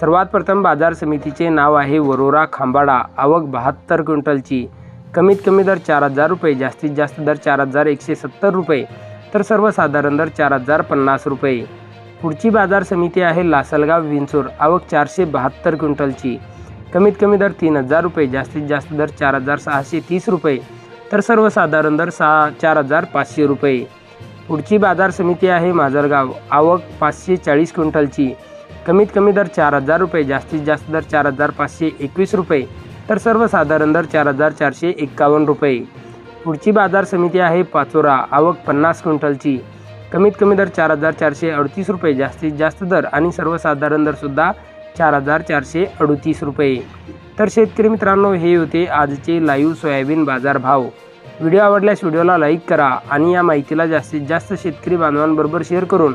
सर्वात प्रथम बाजार समितीचे नाव आहे वरोरा खांबाडा. आवक बहात्तर क्विंटलची. कमीत कमी दर चार हजार रुपये जास्तीत जास्त दर चार हजार एकशे सत्तर रुपये तर सर्वसाधारण दर चार हजार पन्नास रुपये. पुढची बाजार समिती आहे लासलगाव विंचूर. आवक चारशे बहात्तर क्विंटलची. कमीत कमी दर तीन हजार रुपये जास्तीत जास्त दर चार हजार सहाशे तीस रुपये तर सर्वसाधारण दर सहा चार हजार पाचशे रुपये. पुढची बाजार समिती आहे माजलगाव आवक पाचशे चाळीस क्विंटलची. कमीत कमी दर चार हजार रुपये जास्तीत जास्त दर चार हजार पाचशे एकवीस रुपये तर सर्वसाधारण दर चार हजार चारशे एक्कावन्न रुपये. पुढची बाजार समिती आहे पाचोरा आवक पन्नास क्विंटलची. कमीत कमी दर चार हजार चारशे अडतीस रुपये जास्तीत जास्त दर आणि सर्वसाधारण दरसुद्धा चार हजार चारशे अडतीस रुपये. तर शेतकरी मित्रांनो हे होते आजचे लाईव्ह सोयाबीन बाजार भाव व्हिडिओ आवडल्यास व्हिडिओला लाईक करा आणि या माहितीला जास्तीत जास्त शेतकरी बांधवांबरोबर शेअर करून